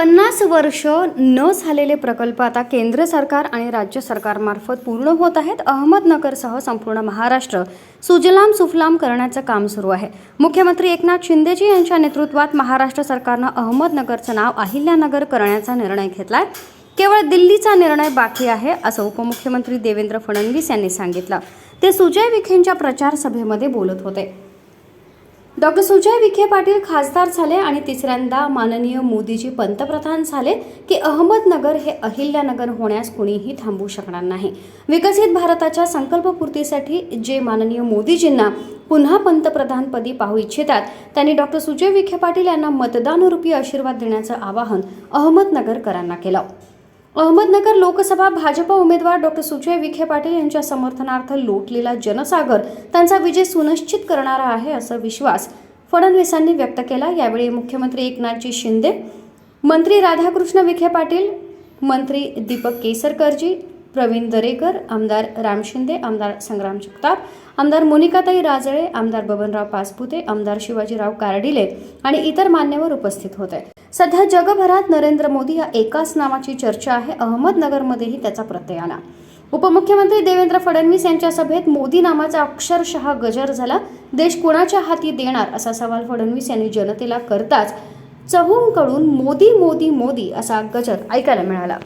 पन्नास वर्ष न झालेले प्रकल्प आता केंद्र सरकार आणि राज्य सरकारमार्फत पूर्ण होत आहेत. अहमदनगरसह संपूर्ण महाराष्ट्र सुजलाम सुफलाम करण्याचं काम सुरू आहे. मुख्यमंत्री एकनाथ शिंदेजी यांच्या नेतृत्वात महाराष्ट्र सरकारनं अहमदनगरचं नाव अहिल्यानगर करण्याचा निर्णय घेतला आहे केवळ दिल्लीचा निर्णय बाकी आहे असं उपमुख्यमंत्री देवेंद्र फडणवीस यांनी सांगितलं. ते सुजय विखेंच्या प्रचार सभेमध्ये बोलत होते. डॉक्टर सुजय विखे पाटील खासदार झाले आणि तिसऱ्यांदा माननीय मोदीजी पंतप्रधान झाले की अहमदनगर हे अहिल्यानगर होण्यास कुणीही थांबू शकणार नाही. विकसित भारताच्या संकल्पपूर्तीसाठी जे माननीय मोदीजींना पुन्हा पंतप्रधानपदी पाहू इच्छितात त्यांनी डॉक्टर सुजय विखे पाटील यांना मतदानरूपी आशीर्वाद देण्याचं आवाहन अहमदनगरकरांना केलं. अहमदनगर लोकसभा भाजप उमेदवार डॉक्टर सुजय विखे पाटील यांच्या समर्थनार्थ लोटलेला जनसागर त्यांचा विजय सुनिश्चित करणारा आहे असा विश्वास फडणवीसांनी व्यक्त केला. यावेळी मुख्यमंत्री एकनाथजी शिंदे मंत्री राधाकृष्ण विखे पाटील मंत्री दीपक केसरकरजी प्रवीण दरेकर आमदार राम शिंदे आमदार संग्राम जगताप आमदार मोनिकाताई राजळे आमदार बबनराव पासपुते आमदार शिवाजीराव कारडिले आणि इतर मान्यवर उपस्थित होते. सध्या जगभरात नरेंद्र मोदी या एकाच नावाची चर्चा आहे. अहमदनगरमध्येही त्याचा प्रत्यय आला. उपमुख्यमंत्री देवेंद्र फडणवीस यांच्या सभेत मोदी नामाचा अक्षरशः गजर झाला. देश कोणाच्या हाती देणार असा सवाल फडणवीस यांनी जनतेला करताच चहूंकडून मोदी मोदी मोदी असा गजर ऐकायला मिळाला.